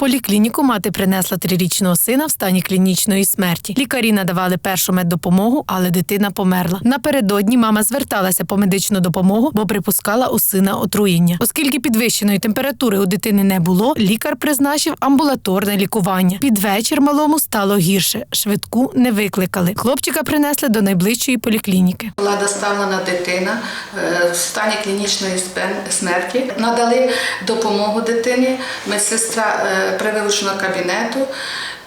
поліклініку мати принесла трирічного сина в стані клінічної смерті. Лікарі надавали першу меддопомогу, але дитина померла. Напередодні мама зверталася по медичну допомогу, бо припускала у сина отруєння. Оскільки підвищеної температури у дитини не було, лікар призначив амбулаторне лікування. Під вечір малому стало гірше. Швидку не викликали. Хлопчика принесли до найближчої поліклініки. Була доставлена дитина е, в стані клінічної смерті. Надали допомогу дитині, медсестра е, кабінету,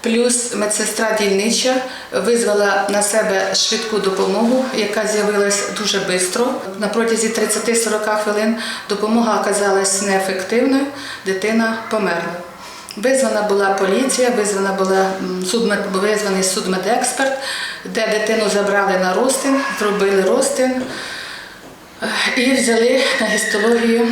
плюс медсестра дільнича визвала на себе швидку допомогу, яка з'явилась дуже швидко. На протязі 30-40 хвилин допомога оказалась неефективною, дитина померла. Визвана була поліція, визвана була судмед, визваний судмедексперт, де дитину забрали на розтин, зробили розтин е, і взяли на гістологію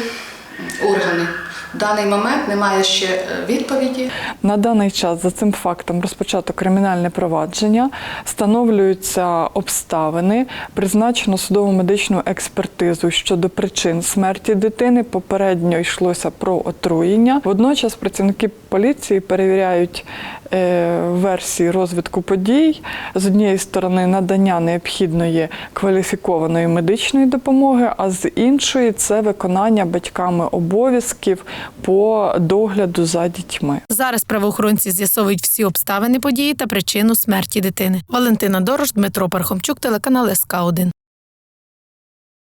органи. Даний момент немає ще е, відповіді. На даний час за цим фактом розпочато кримінальне провадження, встановлюються обставини, призначено судово медичну експертизу щодо причин смерті дитини. Попередньо йшлося про отруєння. Водночас працівники поліції перевіряють е, версії розвитку подій з однієї сторони надання необхідної кваліфікованої медичної допомоги, а з іншої це виконання батьками обов'язків по догляду за дітьми. Зараз правоохоронці з'ясовують всі обставини події та причину смерті дитини. Валентина Дорош, Дмитро Пархомчук, телеканал СК 1